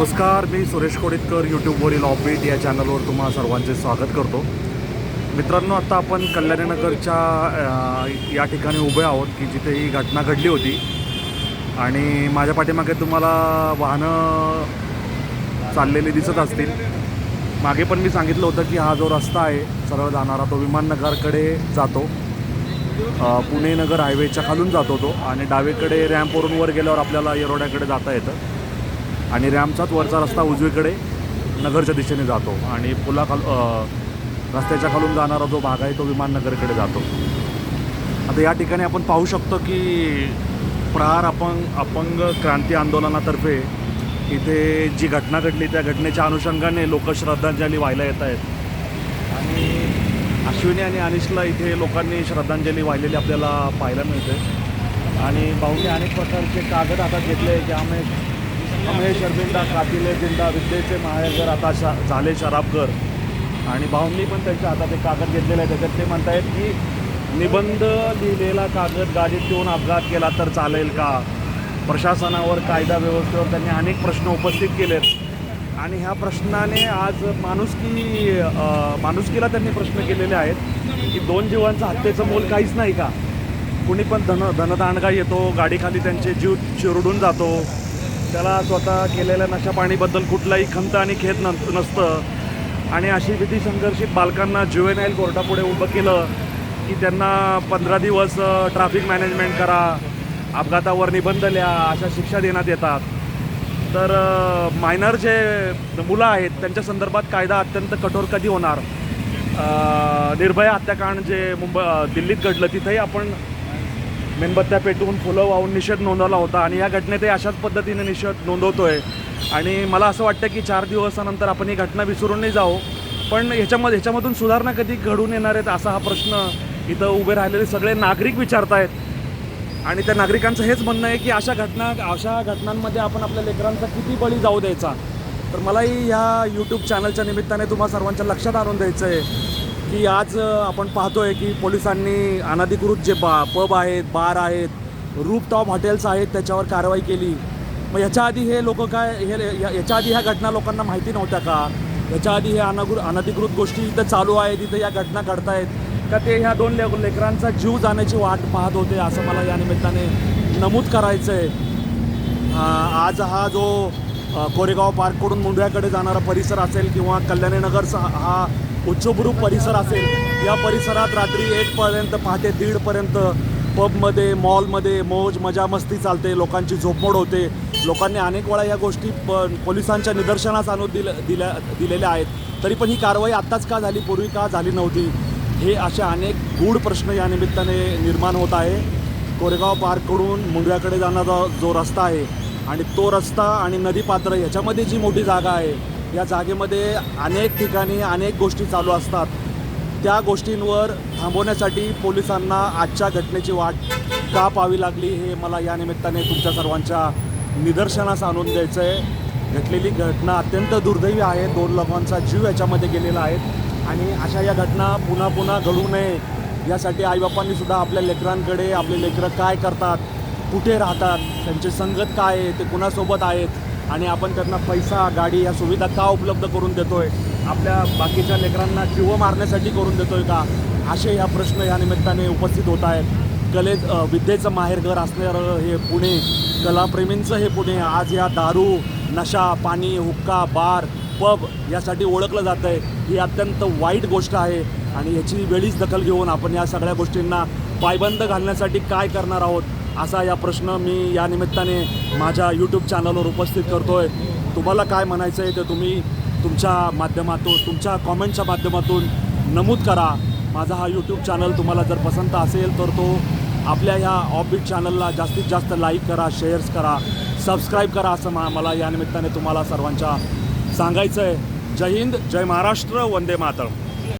नमस्कार मी सुरेश कोडितकर यूट्यूबवरील ऑफबीट या चॅनलवर तुम्हा सर्वांचे स्वागत करतो. मित्रांनो आता आपण कल्याणनगरच्या या ठिकाणी उभे आहोत की जिथे ही घटना घडली होती. आणि माझ्या पाठीमागे तुम्हाला वाहनं चाललेली दिसत असतील. मागे पण मी सांगितलं होतं की हा जो रस्ता आहे सरळ जाणारा तो विमाननगरकडे जातो. पुणे नगर हायवेच्या खालून जातो तो आणि डावीकडे रॅम्पवरून वर गेल्यावर आपल्याला येरोड्याकडे जाता येतं. आणि रॅमचाच वरचा रस्ता उजवीकडे नगरच्या दिशेने जातो आणि पुलाखाल रस्त्याच्या खालून जाणारा जो भाग आहे तो विमाननगरकडे जातो. आता या ठिकाणी आपण पाहू शकतो की प्रहार अपंग अपंग क्रांती आंदोलनातर्फे इथे जी घटना घडली त्या घटनेच्या अनुषंगाने लोक श्रद्धांजली व्हायला येत आहेत. आणि अश्विनी आणि अनिशला इथे लोकांनी श्रद्धांजली वाहिलेली आपल्याला पाहायला मिळते. आणि भाऊने अनेक प्रकारचे कागद हातात घेतले ज्यामुळे महेश अमहेश अरविंदा कातिले जिंदा विद्येचे माहेरगर आता शा झाले शराबघर. आणि भाऊंनी पण त्यांच्या हातात एक कागद घेतलेला आहे. त्याच्यात ते म्हणतायत की निबंध लिहिलेला कागद गाडीत ठेवून अपघात केला तर चालेल का? प्रशासनावर कायदा व्यवस्थेवर त्यांनी अनेक प्रश्न उपस्थित केलेत. आणि ह्या प्रश्नाने आज माणुसकी माणुसकीला त्यांनी प्रश्न केलेले आहेत की दोन जीवांचं हत्येचं मोल काहीच नाही का? कुणी पण धन धनदांडगा येतो गाडीखाली त्यांचे जीव चिरडून जातो. त्याला स्वतः केलेल्या नशापाणीबद्दल कुठलाही खंत आणि खेद न नसतं. आणि अशी भीती संघर्षित बालकांना ज्युएनाईल कोर्टापुढे उभं केलं की त्यांना पंधरा दिवस ट्रॅफिक मॅनेजमेंट करा अपघातावर निबंध लिहा अशा शिक्षा देण्यात येतात. तर मायनर जे मुलं आहेत त्यांच्या संदर्भात कायदा अत्यंत कठोर कधी होणार? निर्भया हत्याकांड जे मुंबई दिल्लीत घडलं तिथंही आपण मेणबत्त्या पेटवून फुलं वाहून निषेध नोंदवला होता आणि या घटनेतही अशाच पद्धतीने निषेध नोंदवतोय. आणि मला असं वाटतं की चार दिवसानंतर आपण ही घटना विसरून नाही जाऊ. पण ह्याच्यामध्ये ह्याच्यामधून सुधारणा कधी घडून येणार आहेत असा हा प्रश्न इथं उभे राहिलेले सगळे नागरिक विचारतायत. आणि त्या नागरिकांचं हेच म्हणणं आहे की अशा घटना अशा घटनांमध्ये आपण आपल्या लेकरांचा किती बळी जाऊ द्यायचा? तर मलाही ह्या यूट्यूब चॅनलच्या निमित्ताने तुम्हा सर्वांच्या लक्षात आणून द्यायचं आहे की आज आपण पाहतोय की पोलिसांनी अनधिकृत जे बा पब आहेत बार आहेत रूपटॉप हॉटेल्स आहेत त्याच्यावर कारवाई केली. मग याच्या आधी हे लोक काय हे या- याच्या आधी ह्या घटना लोकांना माहिती नव्हत्या का? याच्या आधी हे अनगृ अनधिकृत गोष्टी इथं चालू आहेत इथं या घटना घडतायत. का ते ह्या दोन ले लेकरांचा जीव जाण्याची वाट पाहत होते असं मला या निमित्ताने नमूद करायचं आहे आज हा जो कोरेगाव पार्ककडून मुंढ्याकडे जाणारा परिसर असेल किंवा कल्याणीनगरचा हा उच्चभ्रू परिसर असेल या परिसरात रात्री एकपर्यंत पहाटे दीडपर्यंत पबमध्ये मॉलमध्ये मौज मजा मस्ती चालते लोकांची झोपमोड होते. लोकांनी अनेक वेळा या गोष्टी प पोलिसांच्या निदर्शनास आणून दिल्या दिल्या दिलेल्या आहेत. तरी पण ही कारवाई आत्ताच का झाली पूर्वी का झाली नव्हती? हे असे अनेक गूढ प्रश्न या निमित्ताने निर्माण होत आहे. कोरेगाव पार्ककडून मुंड्याकडे जाणारा जो रस्ता आहे आणि तो रस्ता आणि नदीपात्र ह्याच्यामध्ये जी मोठी जागा आहे या जागेमध्ये अनेक ठिकाणी अनेक गोष्टी चालू असतात. त्या गोष्टींवर थांबवण्यासाठी पोलिसांना आजच्या घटनेची वाट का पाहावी लागली हे मला या निमित्ताने तुमच्या सर्वांच्या निदर्शनास आणून द्यायचं आहे घडलेली घटना अत्यंत दुर्दैवी आहे. दोन लोकांचा जीव याच्यामध्ये गेलेला आहे आणि अशा या घटना पुन्हा पुन्हा घडू नये यासाठी आईबापांनी सुद्धा आपल्या लेकरांकडे आपले लेकरं काय करतात कुठे राहतात त्यांची संगत काय आहे ते कुणासोबत आहेत आणि आपण त्यांना पैसा गाडी या सुविधा का उपलब्ध करून देतोय? आपल्या बाकीच्या लेकरांना जीव मारण्यासाठी करून देतोय का? असे ह्या प्रश्न या निमित्ताने उपस्थित होत आहेत. कले विद्येचं माहेरघर असणारं हे पुणे कलाप्रेमींचं हे पुणे आज या दारू नशा पाणी हुक्का बार पब यासाठी ओळखलं जातं आहे ही अत्यंत वाईट गोष्ट आहे आणि याची वेळीच दखल घेऊन आपण या सगळ्या गोष्टींना पायबंद घालण्यासाठी काय करणार आहोत? असा या प्रश्न मी या निमित्ताने माझ्या यूट्यूब चॅनलवर उपस्थित करतो आहे तुम्हाला काय म्हणायचं आहे ते तुम्ही तुमच्या माध्यमातून तुमच्या कॉमेंटच्या माध्यमातून नमूद करा. माझा हा यूट्यूब चॅनल तुम्हाला जर पसंत असेल तर तो आपल्या ह्या ऑफबीट चॅनलला जास्तीत जास्त लाईक करा शेअर्स करा सबस्क्राईब करा असं मा मला या निमित्ताने तुम्हाला सर्वांच्या सांगायचं आहे जय हिंद जय महाराष्ट्र वंदे मातरम.